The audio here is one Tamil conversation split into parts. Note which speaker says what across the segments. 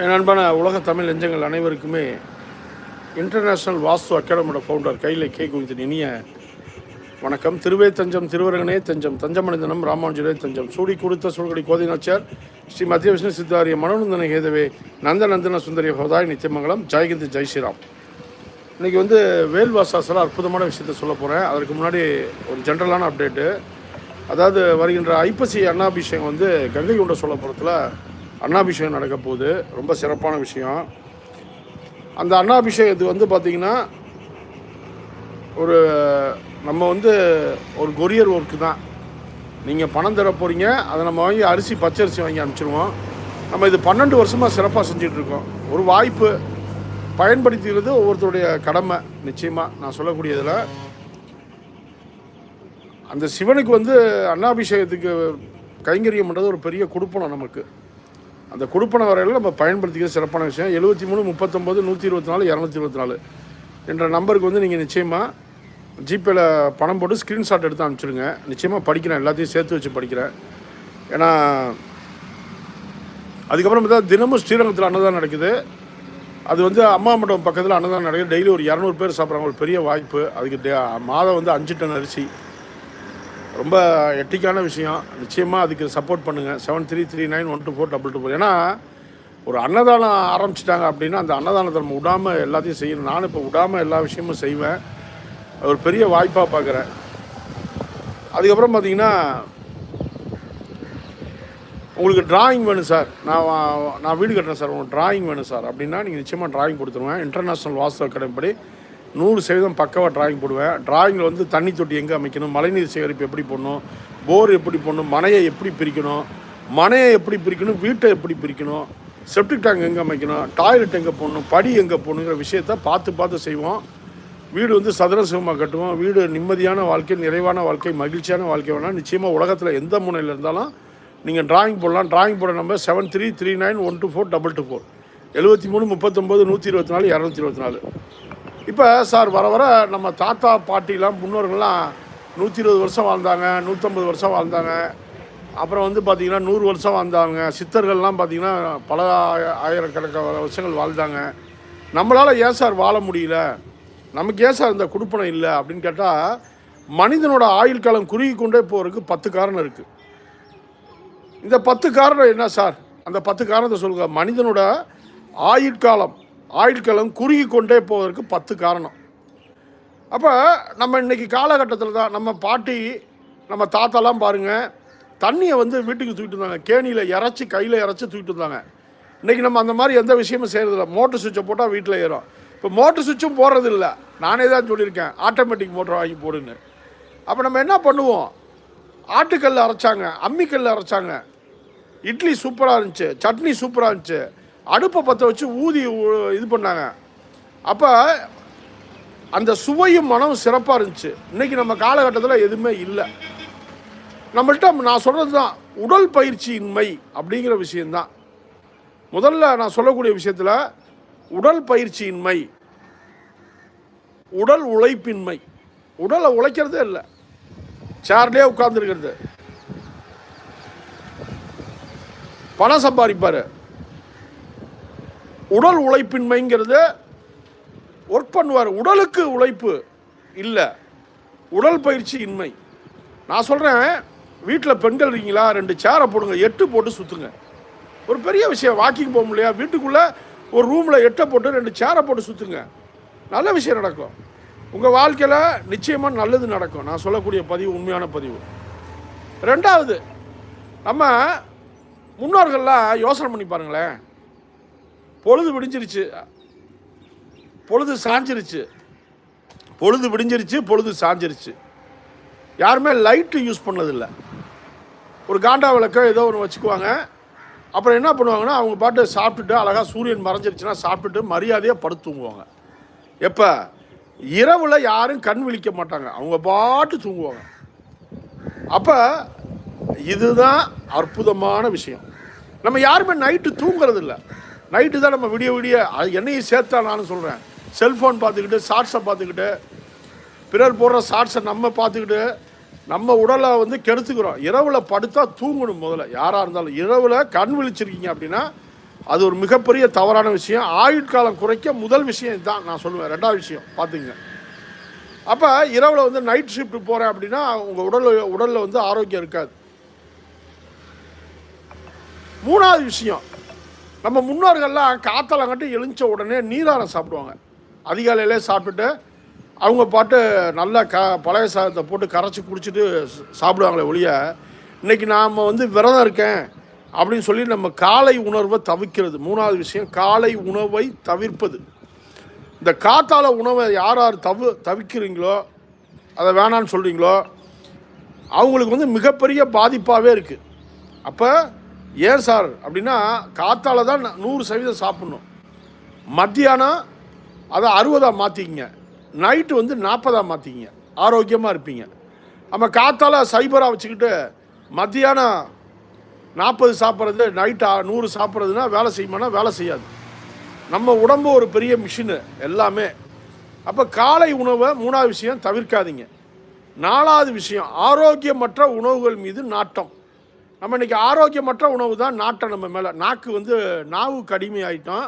Speaker 1: என் அன்பான உலக தமிழ் நெஞ்சங்கள் அனைவருக்குமே இன்டர்நேஷ்னல் வாஸ்து அகாடமியோட ஃபவுண்டர் கையில் கே குவித்தின் இனிய வணக்கம். திருவே தஞ்சம் திருவரங்கனே தஞ்சம் தஞ்சமனிதனம் ராமானுஜரே தஞ்சம். சூடி கொடுத்த சூழ்கடி கோதினாச்சார் ஸ்ரீ மத்திய விஷ்ணு சித்தாரிய மனோநந்தன ஹேதவே நந்தநந்தன சுந்தரிய ஹோதாய் நித்தியமங்கலம். ஜெயகிந்த் ஜெய் ஸ்ரீராம். இன்றைக்கி வந்து வேல்வாசாசில் அற்புதமான விஷயத்த சொல்ல போகிறேன் அதற்கு முன்னாடி ஒரு ஜென்ரலான அப்டேட்டு. அதாவது வருகின்ற ஐப்பசி அண்ணாபிஷேகம் வந்து கங்கை கொண்ட சோழபுரத்தில் அண்ணாபிஷேகம் நடக்க போகுது ரொம்ப சிறப்பான விஷயம். அந்த அண்ணாபிஷேகத்துக்கு வந்து பார்த்திங்கன்னா ஒரு நம்ம வந்து ஒரு கொரியர் ஒர்க்கு தான். நீங்கள் பணம் தர போகிறீங்க அதை நம்ம வாங்கி அரிசி பச்சரிசி வாங்கி அனுப்பிச்சிருவோம். நம்ம இது பன்னெண்டு வருஷமாக சிறப்பாக செஞ்சிட்ருக்கோம் ஒரு வாய்ப்பு பயன்படுத்திக்கிறது ஒவ்வொருத்தருடைய கடமை நிச்சயமாக நான் சொல்லக்கூடியதில். அந்த சிவனுக்கு வந்து அன்னாபிஷேகத்துக்கு கைங்கரியம் பண்ணுறது ஒரு பெரிய குடுப்பனம் நமக்கு. அந்த கொடுப்பன வரையில் நம்ம பயன்படுத்திக்கிறது சிறப்பான விஷயம். எழுபத்தி மூணு முப்பத்தொம்போது நூற்றி இருபத்தி நாலு இரநூத்தி இருபத்தி நாலு என்ற நம்பருக்கு வந்து நீங்கள் நிச்சயமாக ஜிபேயில் பணம் போட்டு ஸ்க்ரீன்ஷாட் எடுத்து அனுப்பிச்சிடுங்க. நிச்சயமாக படிக்கிறேன். எல்லாத்தையும் சேர்த்து வச்சு படிக்கிறேன். ஏன்னா அதுக்கப்புறம் பார்த்தா தினமும் ஸ்ரீரங்கத்தில் அன்னதானம் நடக்குது. அது வந்து அம்மா மண்டபம் பக்கத்தில் அன்னதானம் நடக்குது. டெய்லி ஒரு இரநூறு பேர் சாப்பிட்றாங்க. ஒரு பெரிய வாய்ப்பு. அதுக்கு டே- மாதம் வந்து அஞ்சு டன் அரிசி. ரொம்ப எட்டிக்கான விஷயம். நிச்சயமாக அதுக்கு சப்போர்ட் பண்ணுங்கள் seven three three nine one two four double two four ஏன்னா ஒரு அன்னதானம் ஆரம்பிச்சிட்டாங்க அப்படின்னா அந்த அன்னதானத்தை நம்ம விடாமல் எல்லாத்தையும் செய்யணும். நானும் இப்போ விடாமல் எல்லா விஷயமும் செய்வேன். அது ஒரு பெரிய வாய்ப்பாக பார்க்குறேன் அதுக்கப்புறம் பார்த்தீங்கன்னா உங்களுக்கு டிராயிங் வேணும் சார் நான் வா- நான் வீடு கட்டுறேன் சார் உங்களுக்கு டிராயிங் வேணும் சார் அப்படின்னா நீங்கள் நிச்சயமாக டிராயிங் கொடுத்துருவேன். இன்டர்நேஷ்னல் வாஸ்து அகாடமி படி நூறு சதவீதம் பக்கவாக டிராயிங் போடுவேன். டிராயிங்கில் வந்து தண்ணி தொட்டி எங்கே அமைக்கணும்? மழைநீர் சேகரிப்பு எப்படி பண்ணணும் போர் எப்படி போடணும்? மனையை எப்படி பிரிக்கணும்? மனையை எப்படி பிரிக்கணும்? வீட்டை எப்படி பிரிக்கணும்? செப்டிக் டேங்க் எங்கே அமைக்கணும்? டாய்லெட் எங்கே போடணும்? படி எங்கே போகணுங்கிற விஷயத்த பார்த்து பார்த்து செய்வோம். வீடு வந்து சதுர சுகமாக கட்டுவோம். வீடு நிம்மதியான வாழ்க்கை நிறைவான வாழ்க்கை மகிழ்ச்சியான வாழ்க்கை வேணால் நிச்சயமாக உலகத்தில் எந்த முனையில் இருந்தாலும் நீங்கள் டிராயிங் போடலாம். டிராயிங் போட number seven three three nine one two four double two four எழுபத்தி மூணு முப்பத்தொம்போது நூற்றி இருபத்தி நாலு இரநூத்தி இருபத்தி நாலு. இப்போ சார் வர வர நம்ம தாத்தா பாட்டிலாம் முன்னோர்கள்லாம் நூற்றி இருபது வருஷம் வாழ்ந்தாங்க நூற்றம்பது வருஷம் வாழ்ந்தாங்க. அப்புறம் வந்து பார்த்திங்கன்னா நூறு வருஷம் வாழ்ந்தாங்க. சித்தர்கள்லாம் பார்த்திங்கன்னா பல ஆயிரக்கணக்கான வருஷங்கள் வாழ்ந்தாங்க. நம்மளால் ஏன் சார் வாழ முடியல? நமக்கு ஏன் சார் இந்த குடுப்பனை இல்லை? அப்படின்னு கேட்டால் மனிதனோட ஆயுள் காலம் குறுகி கொண்டே போகிறதுக்கு பத்து காரணம் இருக்குது இந்த பத்து காரணம் என்ன சார்? அந்த பத்து காரணத்தை சொல்லுங்கள் மனிதனோட ஆயுட்காலம் ஆயுட்காலம் குறுகி கொண்டே போவதற்கு பத்து காரணம். அப்போ நம்ம இன்னைக்கு காலகட்டத்தில் தான் நம்ம பாட்டி நம்ம தாத்தாலாம் பாருங்கள் தண்ணியை வந்து வீட்டுக்கு தூக்கிட்டு இருந்தாங்க கேணியில் இறச்சி கையில் இறச்சி தூக்கிட்டு இருந்தாங்க இன்றைக்கி நம்ம அந்த மாதிரி எந்த விஷயமும் செய்கிறதில்ல மோட்டர் சுவிட்சை போட்டால் வீட்டில் ஏறும். இப்போ மோட்டர் சுவிட்சும் போடுறது இல்லை நானே தான் சொல்லியிருக்கேன் ஆட்டோமேட்டிக் மோட்டர் வாங்கி போடுன்னு. அப்போ நம்ம என்ன பண்ணுவோம்? ஆட்டுக்கல்ல அரைச்சாங்க அம்மிக்கல்ல அரைச்சாங்க. இட்லி சூப்பராக இருந்துச்சு சட்னி சூப்பராக இருந்துச்சு. அடுப்பை பற்ற வச்சு ஊதி இது பண்ணாங்க. அப்போ அந்த சுவையும் மனமும் சிறப்பாக இருந்துச்சு. இன்னைக்கு நம்ம காலகட்டத்தில் எதுவுமே இல்லை. நம்மள்கிட்ட நான் சொல்கிறது தான் உடல் பயிற்சியின்மை அப்படிங்கிற விஷயந்தான் முதல்ல நான் சொல்லக்கூடிய விஷயத்தில் உடல் பயிற்சியின்மை உடல் உழைப்பின்மை. உடலை உழைக்கிறதே இல்லை. சேர்லேயே உட்கார்ந்துருக்கிறது. பணம் சம்பாதிப்பார். உடல் உழைப்பின்மைங்கிறது ஒர்க் பண்ணுவார். உடலுக்கு உழைப்பு இல்லை. உடல் பயிற்சி இன்மை நான் சொல்கிறேன் வீட்டில் பெண்கள் இருக்கீங்களா? ரெண்டு சேரை போடுங்க எட்டு போட்டு சுற்றுங்க ஒரு பெரிய விஷயம் வாக்கிங் போக முடியலையா வீட்டுக்குள்ளே ஒரு ரூமில் எட்டை போட்டு ரெண்டு சேரை போட்டு சுற்றுங்க நல்ல விஷயம் நடக்கும். உங்கள் வாழ்க்கையில் நிச்சயமாக நல்லது நடக்கும். நான் சொல்லக்கூடிய பதிவு உண்மையான பதிவு. ரெண்டாவது நம்ம முன்னோர்கள்லாம் யோசனை பண்ணி பாருங்களேன். பொழுது விடிஞ்சிருச்சு. பொழுது சாஞ்சிருச்சு. பொழுது விடிஞ்சிருச்சு பொழுது சாஞ்சிருச்சு. யாருமே லைட்டு யூஸ் பண்ணதில்லை. ஒரு காண்டா விளக்கோ ஏதோ ஒன்று வச்சுக்குவாங்க. அப்புறம் என்ன பண்ணுவாங்கன்னா அவங்க பாட்டு சாப்பிட்டுட்டு அழகாக சூரியன் மறைஞ்சிருச்சுன்னா சாப்பிட்டுட்டு மரியாதையாக படுத்து தூங்குவாங்க. எப்போ? இரவில் யாரும் கண் விழிக்க மாட்டாங்க. அவங்க பாட்டு தூங்குவாங்க. அப்போ இதுதான் அற்புதமான விஷயம். நம்ம யாருமே நைட்டு தூங்குறதில்ல. நைட்டு தான் நம்ம விடிய விடிய அது என்னையும் சேர்த்தா நானும் சொல்கிறேன் செல்ஃபோன் பார்த்துக்கிட்டு ஷார்ட்ஸை பார்த்துக்கிட்டு பிறர் போடுற ஷார்ட்ஸை நம்ம பார்த்துக்கிட்டு நம்ம உடலை வந்து கெடுத்துக்கிறோம். இரவில் படுத்தா தூங்கணும் முதல்ல. யாராக இருந்தாலும் இரவில் கண் விழிச்சிருக்கீங்க அப்படின்னா அது ஒரு மிகப்பெரிய தவறான விஷயம். ஆயுட்காலம் குறைக்க முதல் விஷயம் இதுதான் நான் சொல்லுவேன். ரெண்டாவது விஷயம் பார்த்துங்க அப்போ இரவில் வந்து நைட் ஷிஃப்ட் போகிறேன் அப்படின்னா உங்கள் உடல் உடலில் வந்து ஆரோக்கியம் இருக்காது. மூணாவது விஷயம் நம்ம முன்னோர்கள்லாம் காத்தால கட்டி எழுந்த உடனே நீராரம் சாப்பிடுவாங்க. அதிகாலையிலே சாப்பிட்டுட்டு அவங்க பாட்டு நல்லா க பழைய சாதத்தை போட்டு கரைச்சி குடிச்சிட்டு சாப்பிடுவாங்களே ஒழிய இன்றைக்கி நாம் வந்து விரதம் இருக்கேன் அப்படின்னு சொல்லி நம்ம காலை உணர்வை தவிர்க்கிறது மூணாவது விஷயம் காலை உணவை தவிர்ப்பது. இந்த காத்தால உணவை யார் யார் தவு தவிக்கிறீங்களோ அதை வேணான்னு சொல்கிறீங்களோ அவங்களுக்கு வந்து மிகப்பெரிய பாதிப்பாகவே இருக்குது அப்போ ஏன் சார் அப்படின்னா காத்தால தான் நூறு சதவீதம் சாப்பிட்ணும். மத்தியானம் அதை அறுபதாக மாற்றிக்கிங்க நைட்டு வந்து நாற்பதாக மாற்றிக்கிங்க ஆரோக்கியமாக இருப்பீங்க. நம்ம காத்தால சைபராக வச்சுக்கிட்டு மத்தியானம் நாற்பது சாப்பிட்றது நைட்டு நூறு சாப்பிட்றதுனா வேலை செய்யுமானா வேலை செய்யாது. நம்ம உடம்பு ஒரு பெரிய மிஷினு எல்லாமே. அப்போ காலை உணவை மூணாவது விஷயம் தவிர்க்காதீங்க. நாலாவது விஷயம் ஆரோக்கியமற்ற உணவுகள் மீது நாட்டம். நம்ம இன்றைக்கி ஆரோக்கியமற்ற உணவு தான் நாட்டை நம்ம மேலே. நாக்கு வந்து நாவுக்கு ஆகிட்டோம்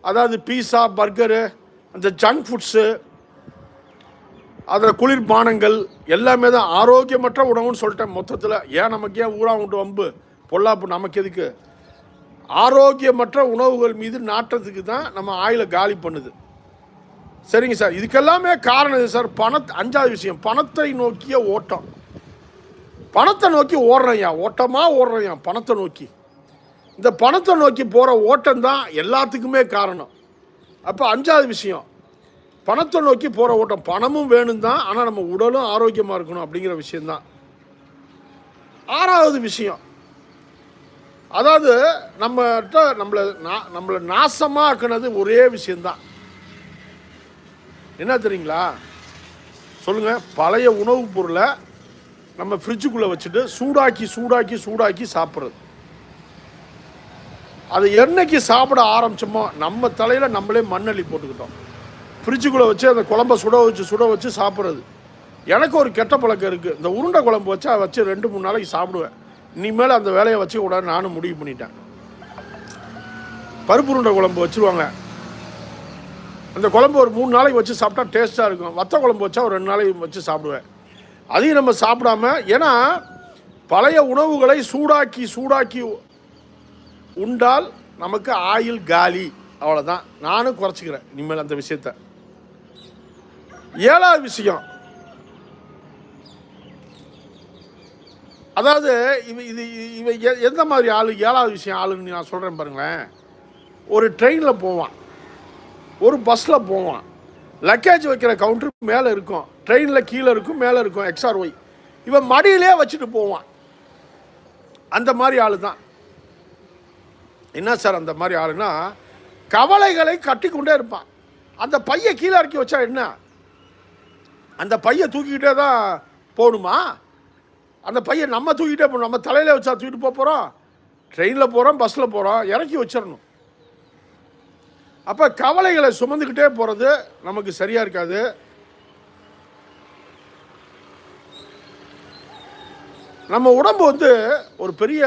Speaker 1: அதாவது பீஸா பர்கரு அந்த ஜங்க் ஃபுட்ஸு அதில் குளிர்பானங்கள் எல்லாமே தான் ஆரோக்கியமற்ற உணவுன்னு சொல்லிட்டேன் மொத்தத்தில். ஏன் நமக்கு ஏன் ஊரா உண்டு வம்பு? பொல்லாப்பு நமக்கு எதுக்கு? ஆரோக்கியமற்ற உணவுகள் மீது நாட்டத்துக்கு தான் நம்ம ஆயில காலி பண்ணுது. சரிங்க சார். இதுக்கெல்லாமே காரணம் சார்? பணத் அஞ்சாவது விஷயம். பணத்தை நோக்கிய ஓட்டம். பணத்தை நோக்கி ஓடுறையா ஓட்டமாக ஓடுறையா பணத்தை நோக்கி. இந்த பணத்தை நோக்கி போகிற ஓட்டம் தான் எல்லாத்துக்குமே காரணம். அப்போ அஞ்சாவது விஷயம் பணத்தை நோக்கி போகிற ஓட்டம் பணமும் வேணும் தான் ஆனால் நம்ம உடலும் ஆரோக்கியமாக இருக்கணும் அப்படிங்கிற விஷயந்தான் ஆறாவது விஷயம் அதாவது நம்மகிட்ட நம்மளை நா- நம்மளை நாசமாக ஆக்குனது ஒரே விஷயந்தான் என்ன தெரியுங்களா? சொல்லுங்கள் பழைய உணவுப் பொருளை நம்ம ஃப்ரிட்ஜுக்குள்ளே வச்சுட்டு சூடாக்கி சூடாக்கி சூடாக்கி சாப்பிட்றது. அது என்னைக்கு சாப்பிட ஆரம்பிச்சோமோ நம்ம தலையில் நம்மளே மண்ணள்ளி போட்டுக்கிட்டோம். ஃப்ரிட்ஜுக்குள்ளே வச்சு அந்த குழம்ப சுட வச்சு சுட வச்சு சாப்பிட்றது. எனக்கு ஒரு கெட்ட பழக்கம் இருக்குது இந்த உருண்டை குழம்பு வச்சா வச்சு ரெண்டு மூணு நாளைக்கு சாப்பிடுவேன். இனிமேல் அந்த வேலையை வச்சு கூடாது நானும் முடிவு பண்ணிட்டேன். பருப்பு உருண்டை குழம்பு வச்சுருவாங்க. அந்த குழம்பு ஒரு மூணு நாளைக்கு வச்சு சாப்பிட்டா டேஸ்ட்டாக இருக்கும். வத்த குழம்பு வச்சா ஒரு ரெண்டு நாளைக்கு வச்சு சாப்பிடுவேன். அதையும் நம்ம சாப்பிடாம ஏன்னா பழைய உணவுகளை சூடாக்கி சூடாக்கி உண்டால் நமக்கு ஆயில் காலி. அவ்வளோதான் நானும் குறைச்சிக்கிறேன் இனிமேல் அந்த விஷயத்த. ஏழாவது விஷயம். அதாவது இது இது இவ எ- எந்த மாதிரி ஆளு ஏழாவது விஷயம் ஆளுன்னு நான் சொல்கிறேன் பாருங்களேன். ஒரு ட்ரெயினில் போவான். ஒரு பஸ்ஸில் போவான். லக்கேஜ் வைக்கிற கவுண்டர் மேலே இருக்கும். ட்ரெயினில் கீழே இருக்கும் மேலே இருக்கும் எக்ஸ்ஆர்ஒய் இவன் மடியிலே வச்சுட்டு போவான். அந்த மாதிரி ஆள் தான் என்ன சார் அந்த மாதிரி ஆளுன்னா கவலைகளை கட்டிக்கொண்டே இருப்பான். அந்த பைய கீழே இறக்கி வச்சா என்ன? அந்த பைய தூக்கிக்கிட்டே தான் போகணுமா? அந்த பையன் நம்ம தூக்கிட்டே போகணும். நம்ம தலையில் வச்சா தூக்கிட்டு போக போகிறோம் ட்ரெயினில் போகிறோம் பஸ்ஸில் போகிறோம் இறக்கி வச்சிடணும். அப்போ கவலைகளை சுமந்துக்கிட்டே போகிறது நமக்கு சரியாக இருக்காது. நம்ம உடம்பு வந்து ஒரு பெரிய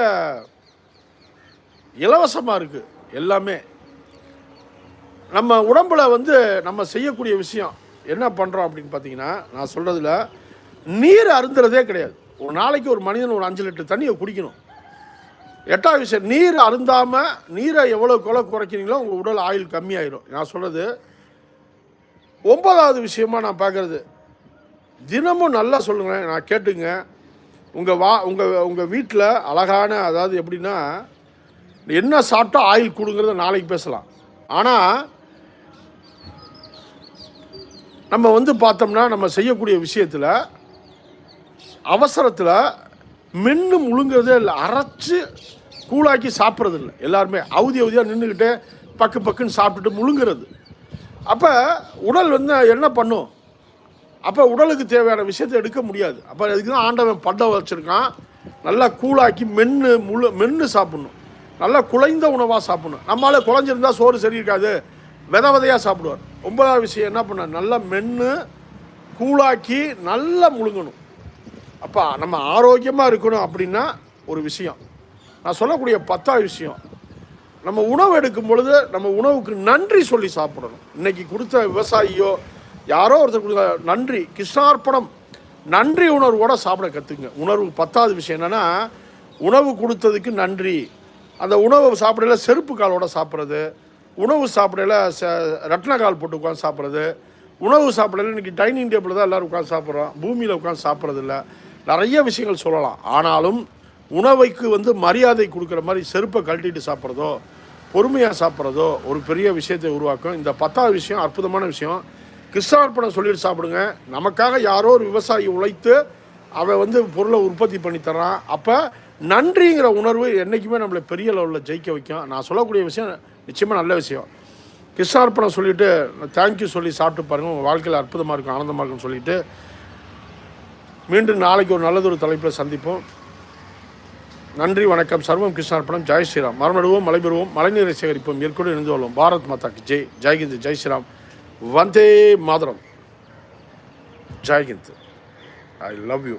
Speaker 1: இலவசமாக இருக்குது எல்லாமே. நம்ம உடம்பில் வந்து நம்ம செய்யக்கூடிய விஷயம் என்ன பண்ணுறோம் அப்படின்னு பார்த்தீங்கன்னா நான் சொல்கிறதுல நீர் அருந்துறதே கிடையாது. ஒரு நாளைக்கு ஒரு மனிதன் ஒரு அஞ்சு லிட்டர் தண்ணியை குடிக்கணும். எட்டாவது விஷயம் நீர் அருந்தாமல் நீரை எவ்வளோ கொலை குறைக்கிறீங்களோ உங்கள் உடல் ஆயுள் கம்மியாயிடும் நான் சொல்கிறது ஒன்பதாவது விஷயமா நான் பார்க்குறது தினமும் நல்லா சொல்லுங்கள் நான் கேட்டுங்க. உங்கள் வா உங்கள் உங்கள் வீட்டில் அழகான அதாவது எப்படின்னா என்ன சாப்பிட்டா ஆயில் கொடுங்கிறத நாளைக்கு பேசலாம். ஆனால் நம்ம வந்து பார்த்தோம்னா நம்ம செய்யக்கூடிய விஷயத்தில் அவசரத்தில் மென்று முழுங்குறதே இல்லை. அரைச்சி கூழாக்கி சாப்பிட்றது இல்லை எல்லாருமே அவதி அவதியாக நின்றுக்கிட்டு பக்கு பக்குன்னு சாப்பிட்டுட்டு முழுங்குறது. அப்போ உடல் வந்து என்ன பண்ணும்? அப்போ உடலுக்கு தேவையான விஷயத்தை எடுக்க முடியாது. அப்போ அதுக்கு தான் ஆண்டவன் பண்டம் வச்சுருக்கான். நல்லா கூழாக்கி மென்று முழு மென்று சாப்பிட்ணும். நல்லா குழைந்த உணவாக சாப்பிட்ணும். நம்மளால் குழஞ்சிருந்தா சோறு சரி இருக்காது. வித விதையாக சாப்பிடுவார். ஒன்பதாவது விஷயம் என்ன பண்ண? நல்லா மென்று கூழாக்கி நல்லா முழுங்கணும். அப்போ நம்ம ஆரோக்கியமாக இருக்கணும் அப்படின்னா ஒரு விஷயம். நான் சொல்லக்கூடிய பத்தாவது விஷயம். நம்ம உணவு எடுக்கும் பொழுது நம்ம உணவுக்கு நன்றி சொல்லி சாப்பிடணும். இன்னைக்கு கொடுத்த விவசாயியோ யாரோ ஒருத்தர் கொடுத்த நன்றி கிருஷ்ணார்ப்பணம் நன்றி உணர்வோடு சாப்பிட கற்றுக்குங்க உணர்வு பத்தாவது விஷயம் என்னென்னா உணவு கொடுத்ததுக்கு நன்றி. அந்த உணவை சாப்பிடல செருப்பு காலோட சாப்பிட்றது. உணவு சாப்பிடல ச ரட்ன கால் போட்டு உட்காந்து சாப்பிட்றது. உணவு சாப்பிடல இன்றைக்கி டைனிங் டேபிள் தான் எல்லோரும் உட்காந்து சாப்பிட்றோம். பூமியில் உட்காந்து சாப்பிட்றதில்ல. நிறைய விஷயங்கள் சொல்லலாம். ஆனாலும் உணவைக்கு வந்து மரியாதை கொடுக்குற மாதிரி செருப்பை கழட்டிட்டு சாப்பிட்றதோ பொறுமையாக சாப்பிட்றதோ ஒரு பெரிய விஷயத்தை உருவாக்கும். இந்த பத்தாவது விஷயம் அற்புதமான விஷயம். கிருஷ்ணார்ப்பணம் சொல்லிட்டு சாப்பிடுங்க. நமக்காக யாரோ ஒரு விவசாயி உழைத்து அவன் வந்து பொருளை உற்பத்தி பண்ணி தரான் அப்போ நன்றிங்கிற உணர்வு என்றைக்குமே நம்மளை பெரிய லெவலில் ஜெயிக்க வைக்கும். நான் சொல்லக்கூடிய விஷயம் நிச்சயமாக நல்ல விஷயம். கிருஷ்ணார்ப்பணம் சொல்லிவிட்டு தேங்க்யூ சொல்லி சாப்பிட்டு பாருங்கள் உங்கள் வாழ்க்கையில் அற்புதமாக இருக்கும் ஆனந்தமாக இருக்கும்னு சொல்லிவிட்டு மீண்டும் நாளைக்கு ஒரு நல்லதொரு தலைப்பில் சந்திப்போம். நன்றி வணக்கம். சர்வம் கிருஷ்ணார்ப்பணம் ஜெய் ஸ்ரீராம். மரமடுவோம் மலைபெறுவோம் மழைநீரை சேகரிப்போம் மேற்கொண்டு இணைந்து கொள்வோம். பாரத் மாதாக்கு ஜெய். ஜெய்கிந்த் ஜெய் ஸ்ரீராம். வந்தே மாதரம். ஜெய்கிந்த் ஐ லவ் யூ.